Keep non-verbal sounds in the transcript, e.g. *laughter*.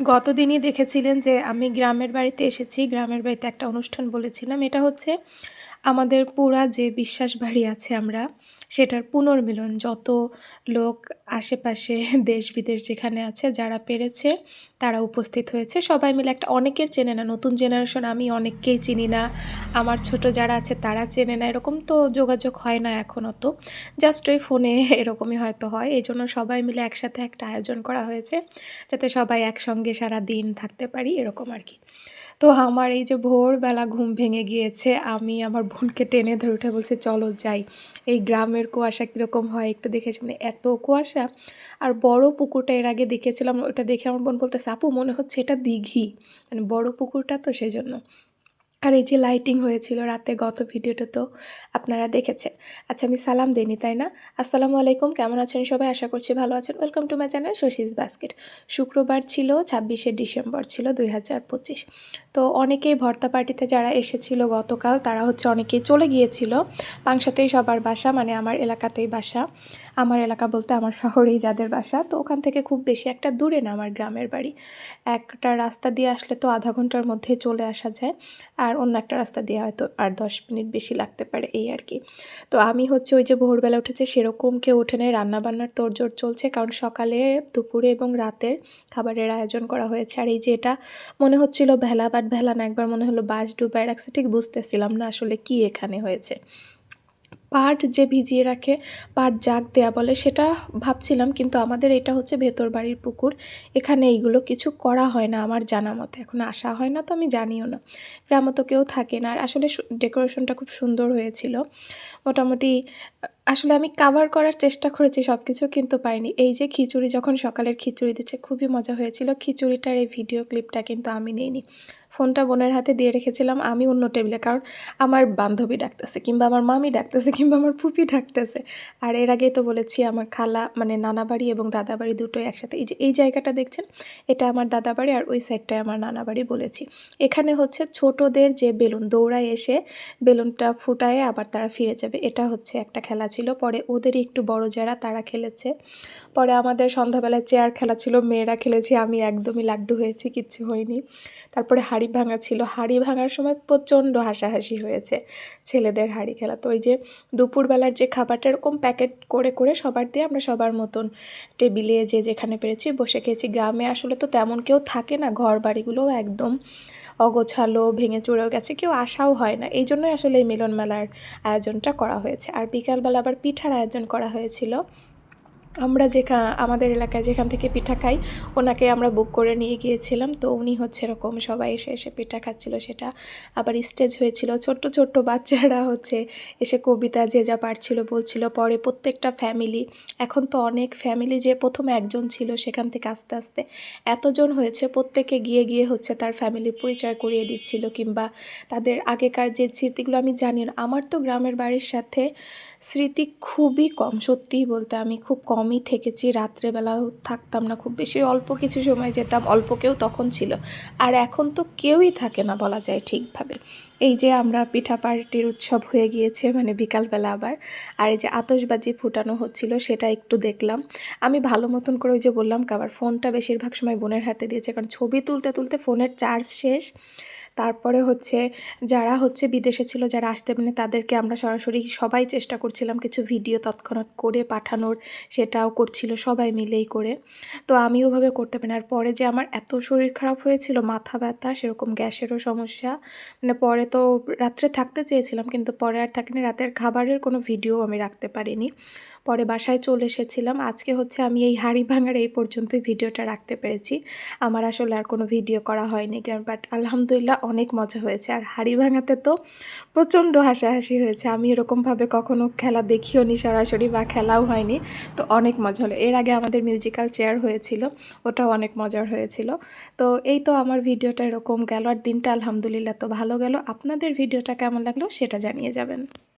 গতদিনই দেখেছিলেন যে আমি গ্রামের বাড়িতে এসেছি গ্রামের বাড়িতে একটা অনুষ্ঠান বলেছিলাম। এটা হচ্ছে আমাদের পুরা যে বিশ্বাস বাড়ি আছে আমরা, সেটার পুনর্মিলন যত লোক আশেপাশে *laughs* দেশ বিদেশ যেখানে আছে, যারা পেরেছে, তারা উপস্থিত হয়েছে। সবাই মিলে একটা অনেকের চেনে না, নতুন জেনারেশন আমি অনেককেই চিনি না, আমার ছোট যারা আছে তারা চেনে না, এরকম তো যোগাযোগ হয় না এখন অত জাস্ট ওই ফোনে *laughs* এরকমই হয়তো হয় এই জন্য সবাই মিলে একসাথে একটা আয়োজন করা হয়েছে, যাতে সবাই একসঙ্গে সারা দিন থাকতে পারি, এরকম আর কি। তো আমার এই যে ভোরবেলা ঘুম ভেঙে গিয়েছে, আমি আমার বোনকে টেনে ধরে উঠে বলছে, চলো যাই। এই গ্রামের কুয়াশা কীরকম হয় একটু দেখেছি মানে এত কুয়াশা, আর বড় পুকুরটা এর আগে দেখেছিলাম, ওটা দেখে আমার বোন বলতে সাপু মনে হচ্ছে এটা দিঘি। মানে বড় পুকুরটা তো সেই জন্য আর এই যে লাইটিং হয়েছিল রাতে গত ভিডিওটা তো আপনারা দেখেছেন। আচ্ছা আমি সালাম দিইনি, তাই না? আসসালামু আলাইকুম, কেমন আছেন সবাই? আশা করছি ভালো আছেন। Welcome to my channel Shashi's basket শুক্রবার ছিল, ছাব্বিশে ডিসেম্বর ছিল দুই হাজার পঁচিশ। তো অনেকেই ভর্তা পার্টিতে যারা এসেছিল গতকাল, তারা হচ্ছে অনেকেই চলে গিয়েছিল। পাংশাতেই সবার বাসা মানে আমার এলাকাতেই বাসা। আমার এলাকা বলতে আমার শহরেই যাদের বাসা। তো ওখান থেকে খুব বেশি একটা দূরে না আমার গ্রামের বাড়ি। একটা রাস্তা দিয়ে আসলে তো আধা ঘণ্টার মধ্যে চলে আসা যায়। আর অন্য একটা রাস্তা দিয়ে হয়তো আর দশ মিনিট বেশি লাগতে পারে এই আর কি। তো আমি হচ্ছে ওই যে ভোরবেলা উঠেছে সেরকম কেউ উঠে নেয় রান্নাবান্নার তোড়জোড় চলছে কারণ সকালে, দুপুরে এবং রাতের খাবারের আয়োজন করা হয়েছে। আর এই যে এটা মনে হচ্ছিল ভেলা বাট ভেলা না, একবার মনে হলো বাস ডুবাই রাখছে, ঠিক বুঝতেছিলাম না আসলে কি এখানে হয়েছে। পাট যে ভিজিয়ে রাখে, পাট জাগ দেয়া বলে, সেটা ভাবছিলাম, কিন্তু আমাদের এটা হচ্ছে ভেতর বাড়ির পুকুর। এখানে এইগুলো কিছু করা হয় না আমার জানা মতে। এখন আসা হয় না তো আমি জানিও না। গ্রামে তো কেউ থাকে না। আর আসলে ডেকোরেশনটা খুব সুন্দর হয়েছিল। মোটামুটি আসলে আমি কাভার করার চেষ্টা করেছি সব কিছু কিন্তু পাইনি। এই যে খিচুড়ি, যখন সকালের খিচুড়ি দিচ্ছে, খুবই মজা হয়েছিল। খিচুড়িটার এই ভিডিও ক্লিপটা কিন্তু আমি নিইনি। ফোনটা বোনের হাতে দিয়ে রেখেছিলাম, আমি অন্য টেবিলে কারণ আমার বান্ধবী ডাকতেছে, কিংবা আমার মামি ডাকতেছে, কিংবা আমার ফুপি ডাকতেছে। আর এর আগেই তো বলেছি, আমার খালা মানে নানা বাড়ি এবং দাদা বাড়ি দুটোই একসাথে। এই যে, এই জায়গাটা দেখছেন, এটা আমার দাদা বাড়ি আর ওই সাইডটায় আমার নানা বাড়ি বলেছি। এখানে হচ্ছে ছোটদের যে বেলুন, দৌড়ায় এসে বেলুনটা ফুটায় আবার তারা ফিরে যাবে। এটা হচ্ছে একটা খেলা ছিল। পরে ওদেরই একটু বড় যারা তারা খেলেছে। পরে আমাদের সন্ধ্যাবেলায় চেয়ার খেলা ছিল, মেয়েরা খেলেছি, আমি একদমই লাড্ডু হয়েছি, কিচ্ছু হয়নি। তারপরে হাড়ি ভাঙা ছিল, হাড়ি ভাঙার সময় প্রচণ্ড হাসাহাসি হয়েছে ছেলেদের হাড়ি খেলা। তো ওই যে দুপুরবেলার যে খাবারটা এরকম প্যাকেট করে করে সবার দিয়ে আমরা সবার মতন টেবিলে যে যেখানে পেরেছি বসে খেয়েছি। গ্রামে আসলে তো তেমন কেউ থাকে না, ঘর বাড়িগুলোও একদম অগোছালো, ভেঙে চুড়েও গেছে, কেউ আসাও হয় না। এই জন্যই আসলে এই মিলন মেলার আয়োজনটা করা হয়েছে। আর বিকালবেলা আবার পিঠার আয়োজন করা হয়েছিল। আমরা যেখা, আমাদের এলাকায় যেখান থেকে পিঠা খাই, ওনাকে আমরা বুক করে নিয়ে গিয়েছিলাম। তো উনি হচ্ছে এরকম সবাই এসে এসে পিঠা খাচ্ছিল, সেটা আবার স্টেজ হয়েছিল। ছোট্ট ছোট্ট বাচ্চারা হচ্ছে এসে কবিতা যে যা পারছিল বলছিল। পরে প্রত্যেকটা ফ্যামিলি এখন তো অনেক ফ্যামিলি যে প্রথমে একজন ছিল সেখান থেকে আস্তে আস্তে এতজন হয়েছে, প্রত্যেকে গিয়ে গিয়ে হচ্ছে তার ফ্যামিলির পরিচয় করিয়ে দিচ্ছিল কিংবা তাদের আগেকার যে স্মৃতিগুলো, আমি জানি না। আমার তো গ্রামের বাড়ির সাথে স্মৃতি খুবই কম, সত্যিই বলতে আমি খুব কমই থেকেছি রাত্রেবেলাও থাকতাম না, খুব বেশি অল্প কিছু সময় যেতাম, অল্প কেউ তখন ছিল। আর এখন তো কেউই থাকে না বলা যায় ঠিকভাবে। এই যে আমরা পিঠা পার্টির উৎসব হয়ে গিয়েছে মানে বিকালবেলা আবার, আর এই যে আতসবাজি ফুটানো হচ্ছিল, সেটা একটু দেখলাম। আমি ভালো মতন করে ওই যে বললাম, কাবার ফোনটা বেশিরভাগ সময় বোনের হাতে দিয়েছে, কারণ ছবি তুলতে তুলতে ফোনের চার্জ শেষ। তারপরে হচ্ছে যারা হচ্ছে বিদেশে ছিল, যারা আসতে পারেনি, তাদেরকে আমরা সরাসরি সবাই চেষ্টা করছিলাম কিছু ভিডিও তৎক্ষণাৎ করে পাঠানোর, সেটাও করছিল সবাই মিলেই করে। তো আমি ওভাবে করতে পারি আর পরে যে আমার এত শরীর খারাপ হয়েছিল, মাথা ব্যথা, সেরকম গ্যাসেরও সমস্যা মানে পরে তো রাত্রে থাকতে চেয়েছিলাম, কিন্তু পরে আর থাকিনি। রাতের খাবারের কোনো ভিডিও আমি রাখতে পারিনি। পরে বাসায় চলে এসেছিলাম। আজকে হচ্ছে আমি এই হাড়ি ভাঙার এই পর্যন্তই ভিডিওটা রাখতে পেরেছি। আমার আসলে আর কোনো ভিডিও করা হয়নি বাট আলহামদুলিল্লাহ অনেক মজা হয়েছে। আর হাড়ি ভাঙাতে তো প্রচণ্ড হাসাহাসি হয়েছে। আমি এরকমভাবে কখনো খেলা দেখিও নি সরাসরি বা খেলাও হয়নি। তো অনেক মজা হলো। এর আগে আমাদের মিউজিক্যাল চেয়ার হয়েছিল। ওটাও অনেক মজার হয়েছিল। তো এই তো আমার ভিডিওটা এরকম গেল। আর দিনটা আলহামদুলিল্লাহ তো ভালো গেল। আপনাদের ভিডিওটা কেমন লাগল সেটা জানিয়ে যাবেন।